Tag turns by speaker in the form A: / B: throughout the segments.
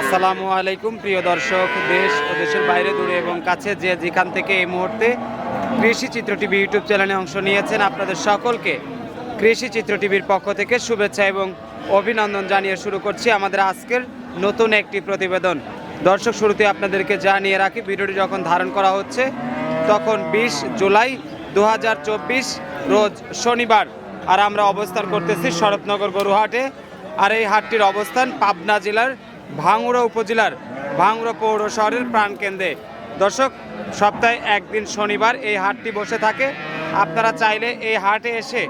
A: আসসালামু আলাইকুম, প্রিয় দর্শক, দেশ ও দেশের বাইরে দূরে এবং কাছে যে যেখান থেকে এই মুহূর্তে কৃষি চিত্র টিভি ইউটিউব চ্যানেলে অংশ নিয়েছেন, আপনাদের সকলকে কৃষি চিত্র টিভির পক্ষ থেকে শুভেচ্ছা এবং অভিনন্দন জানিয়ে শুরু করছি আমাদের আজকের নতুন একটি প্রতিবেদন। দর্শক, শুরুতে আপনাদেরকে জানিয়ে রাখি, ভিডিওটি যখন ধারণ করা হচ্ছে, তখন বিশ জুলাই দু হাজার চব্বিশ রোজ শনিবার, আর আমরা অবস্থান করতেছি শরৎনগর গরুহাটে, আর এই হাটটির অবস্থান পাবনা জেলার ভাঙুড়া উপজেলার ভাঙুড়া পৌর শহরের প্রাণকেন্দ্রে। দর্শক, সপ্তাহে একদিন শনিবার এই হাটটি বসে থাকে। আপনারা চাইলে এই হাটে এসে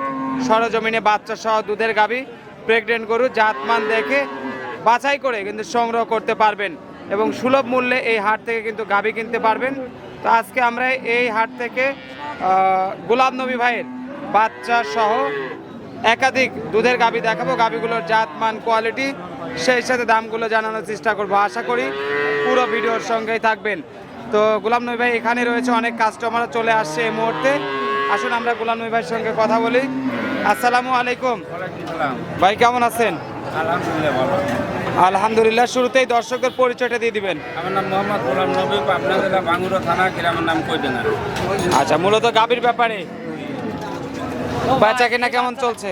A: সরজমিনে বাচ্চা সহ দুধের গাভী প্রেগনেন্ট গরু, জাতমান দেখে বাছাই করে কিন্তু সংগ্রহ করতে পারবেন এবং সুলভ মূল্যে এই হাট থেকে কিন্তু গাভী কিনতে পারবেন। তো আজকে আমরা এই হাট থেকে গোলাম নবী ভাইয়ের বাচ্চা সহ একাধিক দুধের গাভী দেখাবো। গাভীগুলোর জাত মান কোয়ালিটি সেই সাথে দামগুলো জানানোর চেষ্টা করব। আশা করি পুরো ভিডিওর সঙ্গেই থাকবেন। তো গোলাম নবী ভাই এখানে রয়েছে অনেক কাস্টমার চলে আসছে এই মুহূর্তে। আসুন আমরা গোলাম নবী ভাইয়ের সঙ্গে কথা বলি। আসসালামু আলাইকুম। ভাই কেমন আছেন?
B: আলহামদুলিল্লাহ
A: শুরুতেই দর্শকের পরিচয়টা দিয়ে দিবেন।
B: আমার নাম মোহাম্মদ গোলাম নবী পাবনা জেলা বাঙ্গুরা থানা গ্রামের নাম কইদেনা
A: আচ্ছা মূলত গাভীর ব্যাপারে? বেচা কেনা কেমন চলছে?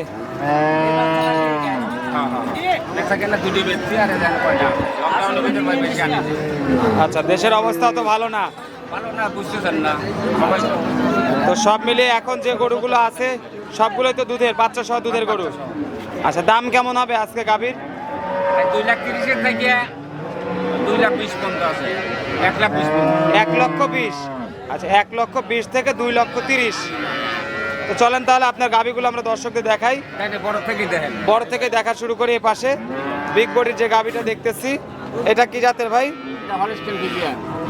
A: আচ্ছা দেশের অবস্থা তো ভালো না।
B: ভালো না বুঝতেছেন না। তো
A: সব মিলিয়ে এখন যে গরুগুলো আছে সবগুলোই তো দুধের বাচ্চা সহ দুধের গরু। আচ্ছা দাম কেমন হবে আজকে গাভীর?
B: দুই লাখ তিরিশের থেকে দুই লাখ বিশ পর্যন্ত আছে। এক লাখ বিশ
A: এক লক্ষ বিশ। আচ্ছা এক লক্ষ বিশ থেকে দুই লক্ষ তিরিশ। তো চলেন তাহলে আপনার গাভীগুলো আমরা দর্শকদের দেখাই।
B: বড় থেকেই দেখেন।
A: বড় থেকে দেখা শুরু করি এ পাশে। বিগ বডির যে গাভীটা দেখতেছি এটা কি জাতের ভাই?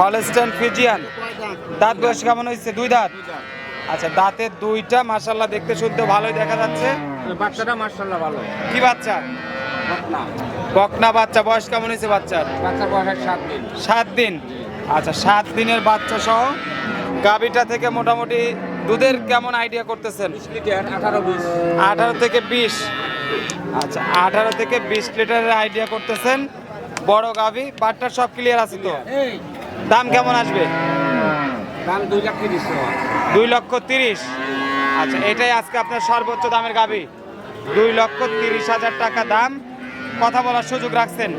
A: হলস্টেন ফিজিয়ান দাঁত বয়স কেমন হয়েছে? দুই দাঁত। আচ্ছা দাঁতের দুইটা মাসাল্লাহ দেখতে শুনতে ভালোই দেখা যাচ্ছে।
B: বাচ্চাটা মার্শাল্লাহ ভালো।
A: কি বাচ্চা? বকনা। বাচ্চা বয়স কেমন হয়েছে বাচ্চার?
B: বাচ্চার বয়স সাত দিন।
A: সাত দিন। আচ্ছা সাত দিনের বাচ্চা সহ গাভীটা থেকে মোটামুটি দুধের কেমন আইডিয়া করতেছেন?
B: আঠারো
A: থেকে বিশ। আচ্ছা আঠারো থেকে বিশ লিটারের আইডিয়া করতেছেন। বড় গাভী বাটটার সব ক্লিয়ার আছে তো? দাম কেমন আসবে?
B: দাম দুই লাখ তিরিশ।
A: দুই লক্ষ তিরিশ। আচ্ছা এটাই আজকে আপনার সর্বোচ্চ দামের গাভী। দুই লক্ষ তিরিশ হাজার টাকা দাম। কথা বলার সুযোগ রাখছেন?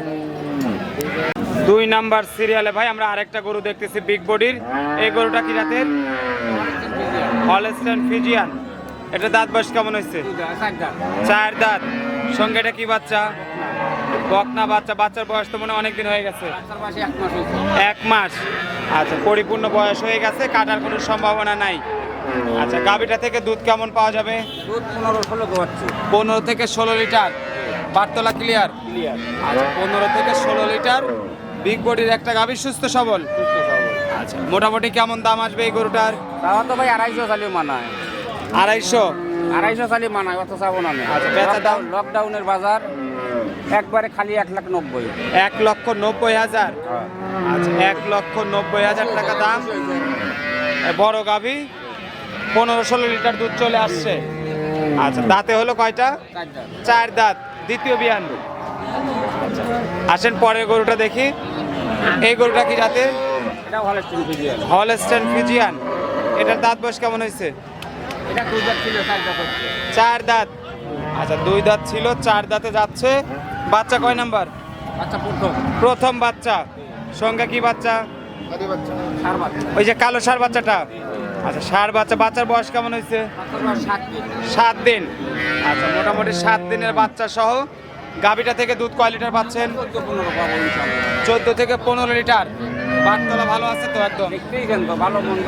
A: দুই নাম্বার সিরিয়ালে ভাই আমরা আরেকটা গরু দেখতেছি বিগ বডির এই গরুটা কি জাতের? Holstein Friesian. এটা দাঁত বয়স কেমন হয়েছে? চার দাঁত। সঙ্গে এটা কি বাচ্চা? বকনা বাচ্চা। বাচ্চার বয়স তো মনে হয় অনেকদিন হয়ে গেছে। এক মাস। আচ্ছা পরিপূর্ণ বয়স হয়ে গেছে, কাটার কোনো সম্ভাবনা নাই। আচ্ছা গাভীটা থেকে দুধ কেমন পাওয়া যাবে?
B: দুধ পনেরো ষোলো
A: পনেরো থেকে ষোলো লিটার। বারতলা ক্লিয়ার
B: ক্লিয়ার
A: আচ্ছা পনেরো থেকে ষোলো লিটার। বিগ বডির একটা গাভী সুস্থ সবল? আচ্ছা মোটামুটি কেমন দাম আসবে এই গরুটার?
B: তাও তো ভাই আড়াইশো চালিয়ে মানায়।
A: আড়াইশো?
B: আড়াইশো চালিয়ে মানায় অত চাবো না আমি।
A: আচ্ছা?
B: লকডাউনের বাজার একবারে খালি এক লাখ নব্বই।
A: এক লক্ষ নব্বই হাজার? আচ্ছা এক লক্ষ নব্বই হাজার টাকা দাম। বড় গাভী পনেরো ষোলো লিটার দুধ চলে আসছে। আচ্ছা দাঁতে হলো কয়টা? চার দাঁত। দ্বিতীয় বিয়ান। আচ্ছা, আসেন পরের গরুটা দেখি। এই গরুটা কি জাতে
B: এটা ভালো স্টিল ফিজিয়াল
A: হলস্টেন ফিজিয়ান এটার দাঁত বয়স কেমন হয়েছে?
B: চার
A: দাঁত আচ্ছা দুই দাঁত ছিল চার দাঁতে যাচ্ছে। বাচ্চা কয় নাম্বার?
B: আচ্ছা প্রথম।
A: প্রথম বাচ্চা। সঙ্গে কি বাচ্চা? ওই যে কালো সার বাচ্চাটা। আচ্ছা সার বাচ্চা বাচ্চার বয়স কেমন হয়েছে?
B: সাত দিন।
A: আচ্ছা মোটামুটি সাত দিনের বাচ্চা সহ গাভীটা থেকে দুধ কয় লিটার পাচ্ছেন?
B: চোদ্দ
A: থেকে পনেরো লিটার। বাটতলা ভালো আছে তো একদম।
B: তো ভালো মন্দ।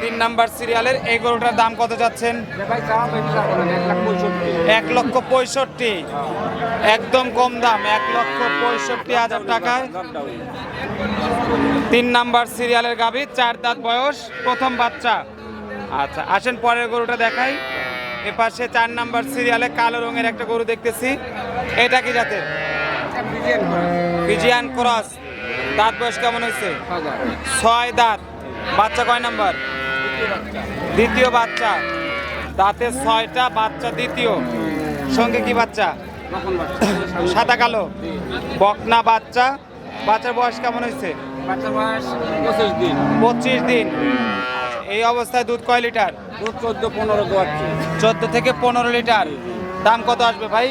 A: তিন নাম্বার সিরিয়ালের এই গরুটার দাম কত যাচ্ছেন?
B: এক
A: লক্ষ পঁয়ষট্টি। একদম কম দাম এক লক্ষ পঁয়ষট্টি হাজার টাকায়। তিন নাম্বার সিরিয়ালের গাভী চার দাঁত বয়স প্রথম বাচ্চা। আচ্ছা আসেন পরের গরুটা দেখাই। এ পাশে চার নাম্বার সিরিয়ালে কালো রঙের একটা গরু দেখতেছি। এটা কি জাতের?
B: বিলিয়ন
A: ফিজিয়ান ক্রস দাঁত বয়স কেমন হয়েছে? ছয় দাঁত। বাচ্চা কয় নাম্বার? দ্বিতীয় বাচ্চা। দাঁতে ছয়টা বাচ্চা দ্বিতীয়। সঙ্গে কি বাচ্চা? সাদা কালো। বকনা বাচ্চা। বাচ্চার বয়স কেমন হয়েছে?
B: পঁচিশ দিন।
A: এই অবস্থায় দুধ কয় লিটার?
B: দুধ চোদ্দ পনেরো
A: চোদ্দ থেকে পনেরো লিটার। দাম কত আসবে ভাই?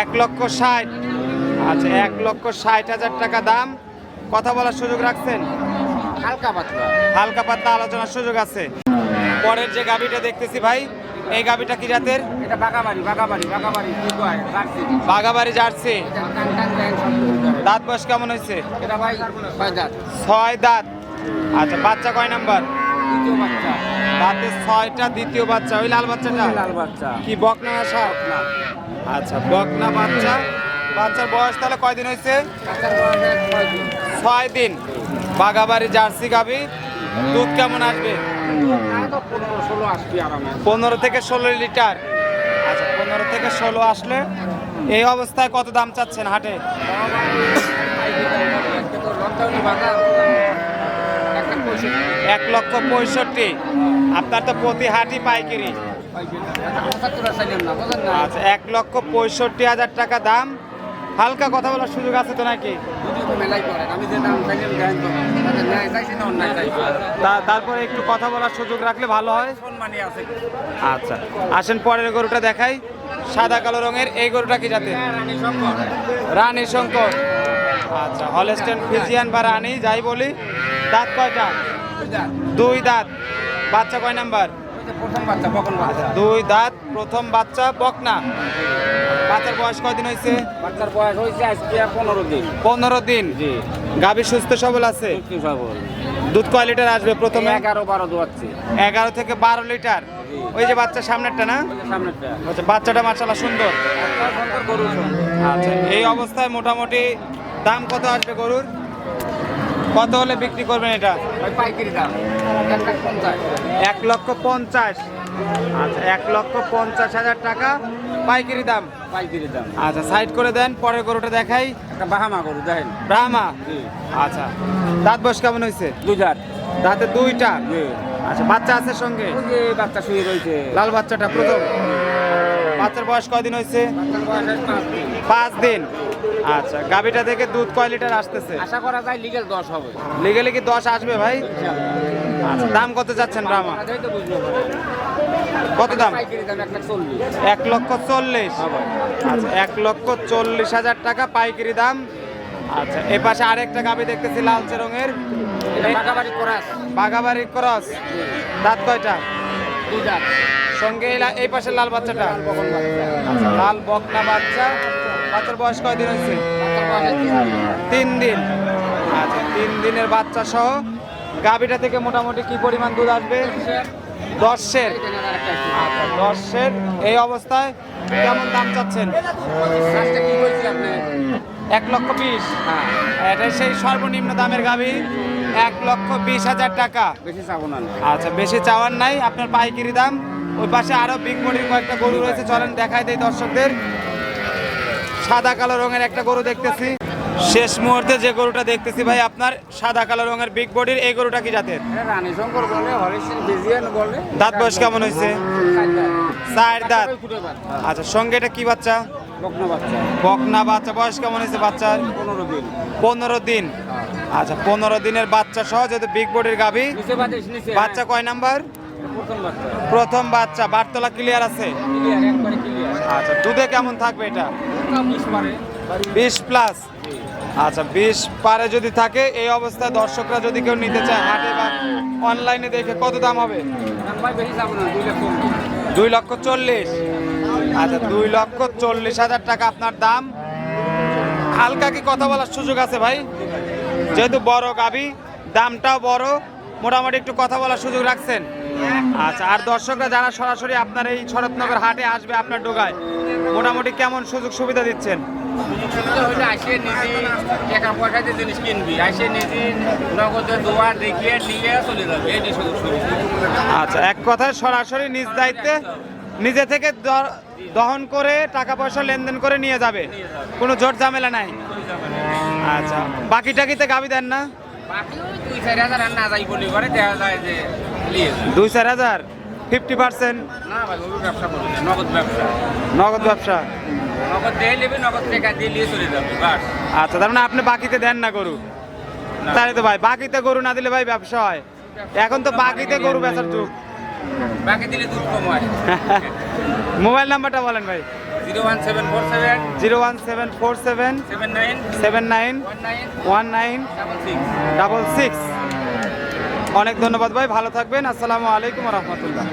B: এক
A: লক্ষ ষাট। আচ্ছা এক লক্ষ ষাট হাজার টাকা দাম। কথা বলার সুযোগ রাখছেন?
B: হালকা পাতলা।
A: হালকা পাতলা আলোচনার সুযোগ আছে। পরের যে গাবিটা দেখতেছি ভাই এই গাবিটা কি জাতের?
B: এটা বাগাবাড়ি বাগাবাড়ি
A: জার্সি। দাঁত বয়স কেমন হয়েছে?
B: এটা ভাই ছয় দাঁত।
A: ছয় দাঁত। আচ্ছা বাচ্চা কয় নাম্বার?
B: দ্বিতীয় বাচ্চা।
A: ছয়টা দ্বিতীয় বাচ্চা। ওই লাল বাচ্চাটা?
B: লাল বাচ্চা।
A: কি বকনা আসা আচ্ছা বকনা বাচ্চা। বাচ্চার বয়স তাহলে কয়দিন হয়েছে?
B: ছয় দিন।
A: বাগাবাড়ি জার্সি গাবি দুধ কেমন আসবে?
B: পনেরো
A: থেকে ষোলো লিটার। আচ্ছা পনেরো থেকে ষোলো আসলে এই অবস্থায় কত দাম চাচ্ছেন হাটে? এক লক্ষ পঁয়ষট্টি। আপনার তো প্রতি হাটই পাইকারি। আচ্ছা এক লক্ষ পঁয়ষট্টি হাজার টাকা দাম। হালকা কথা বলার সুযোগ আছে তো নাকি? তারপরে একটু কথা বলার সুযোগ রাখলে ভালো হয়। আচ্ছা আসেন পরের গরুটা দেখাই। সাদা কালো রঙের এই গরুটা কি জাতের? রানী শঙ্কর। আচ্ছা হলস্টেন ফিজিয়ান বা রানী যাই বলি। দাঁত কয়টা? দুই দাঁত। বাচ্চা কয় নাম্বার? দুই দাঁত প্রথম বাচ্চা বকনা। বাচ্চার বয়স কয়দিন হয়েছে?
B: বাচ্চার বয়স হয়েছে আজকে পনেরো দিন।
A: পনেরো দিন।
B: জি।
A: গাভী সুস্থ সবল আছে?
B: সবল।
A: দুধ কয় লিটার আসবে প্রথমে?
B: এগারো বারো দোয়াচ্ছি।
A: এগারো থেকে বারো লিটার। ওই যে বাচ্চা সামনেরটা না?
B: সামনেরটা।
A: আচ্ছা বাচ্চাটা মার্শাল্লাহ সুন্দর। আচ্ছা এই অবস্থায় মোটামুটি দাম কত আসবে গরুর? কত হলে বিক্রি করবেন এটা?
B: এক
A: লক্ষ পঞ্চাশ। আচ্ছা এক লক্ষ পঞ্চাশ হাজার টাকা পাইকারি দাম।
B: পাইকারি দাম।
A: আচ্ছা সাইড করে দেন পরের গরুটা দেখাই।
B: একটা বাহামা গরু দেখেন।
A: ব্রাহ্মা আচ্ছা দাঁত বয়স কেমন হয়েছে?
B: দুই হাজার
A: দাঁতে দুইটা? আচ্ছা বাচ্চা আছে সঙ্গে
B: বাচ্চা শুয়ে রয়েছে।
A: লাল বাচ্চাটা প্রথম। বাচ্চার বয়স কয়দিন হয়েছে?
B: পাঁচ দিন।
A: আচ্ছা গাভিটা থেকে দুধ কয় লিটার আসতেছে?
B: আশা করা যায় লিগেল দশ হবে।
A: লিগেলে কি দশ আসবে ভাই? আচ্ছা দাম কত যাচ্ছেন
B: পারে
A: কত দাম?
B: এক
A: লক্ষ চল্লিশ। আচ্ছা এক লক্ষ চল্লিশ হাজার টাকা পাইকারি দাম। আচ্ছা এ পাশে আরেকটা গাভি দেখতেছি লালচে রঙের।
B: বাগাবাড়ি করাস।
A: বাগাবাড়ি ক্রস। দাঁত কয়টা?
B: দুই দাঁত।
A: সঙ্গে এই লা- এই পাশে লাল বাচ্চাটা। লাল বকনা বাচ্চা। বাচ্চার বয়স কয়দিন হয়েছে?
B: তিন দিন।
A: আচ্ছা তিন দিনের বাচ্চা সহ গাভীটা থেকে মোটামুটি কি পরিমাণ দুধ আসবে? দশের। আচ্ছা দশের। এই অবস্থায় কেমন দাম চাচ্ছেন? এক লক্ষ বিশ।
B: হ্যাঁ।
A: এটা সেই সর্বনিম্ন দামের গাভি। এক লক্ষ বিশ হাজার টাকা।
B: বেশি চাবো
A: আচ্ছা বেশি চাওয়ার নাই। আপনার পাইকারি দাম ওই পাশে আরও বিগ বডির কয়েকটা গরু রয়েছে। চলেন দেখাই দেই দর্শকদের। সাদা কালো রঙের একটা গরু দেখতেছি। শেষ মুহূর্তে যে গরুটা দেখতেছি ভাই আপনার সাদা কালো রঙের বিগ বডির এই গরুটা কি জাতের? দাঁত বয়স কেমন হয়েছে? চার দাঁত। আচ্ছা সঙ্গে এটা কি বাচ্চা?
B: বকনা বাচ্চা।
A: বয়স কেমন হয়েছে বাচ্চার?
B: পনেরো দিন।
A: পনেরো দিন। আচ্ছা পনেরো দিনের বাচ্চা সহ যেহেতু বিগ বডির গাভি। বাচ্চা কয় নাম্বার?
B: প্রথম বাচ্চা?
A: বারতলা ক্লিয়ার আছে? আচ্ছা দুধে কেমন থাকবে এটা?
B: বিশ
A: প্লাস আচ্ছা বিশ পারে যদি থাকে এই অবস্থায় দর্শকরা যদি কেউ নিতে চায় হাটে বা অনলাইনে দেখে কত দাম হবে?
B: দুই
A: লক্ষ চল্লিশ। আচ্ছা দুই লক্ষ চল্লিশ হাজার টাকা আপনার দাম। হালকা কি কথা বলার সুযোগ আছে ভাই? যেহেতু বড় গাবি দামটাও বড়। মোটামুটি একটু কথা বলার সুযোগ রাখছেন। আচ্ছা আর দর্শকরা যারা সরাসরি আপনার এই শরৎনগর হাটে আসবে আপনার ডোগায় মোটামুটি কেমন সুযোগ সুবিধা দিচ্ছেন? আচ্ছা এক কথায় সরাসরি নিজ দায়িত্বে নিজে থেকে দহন করে টাকা পয়সা লেনদেন করে নিয়ে যাবে কোনো জোট ঝামেলা নাই। আচ্ছা বাকি টাকিতে গাবি দেন না?
B: বাকি দুই চার হাজার না যাই বলি করে দেখা যায় যে।
A: দুই চার হাজার। ফিফটি পার্সেন্ট
B: না ভাই ব্যবসা করবি নগদ ব্যবসা।
A: নগদ ব্যবসা।
B: নগদ দিয়ে নেবে নগদ টাকা দিয়ে নিয়ে চলে যাবে
A: আচ্ছা তার মানে আপনি বাকিতে দেন না গরু? তাহলে তো ভাই বাকিতে গরু না দিলে ভাই ব্যবসা হয়। এখন তো বাকিতে গরু বেচার যুগ।
B: বাকি দিলে দুধ কম হয়।
A: মোবাইল নাম্বারটা বলেন ভাই।
B: Zero one seven four seven.
A: Zero one seven four seven.
B: Seven nine.
A: Seven nine.
B: One nine.
A: One nine. Double six. অনেক ধন্যবাদ ভাই ভালো থাকবেন আসসালামু আলাইকুম রহমতুল্লাহ।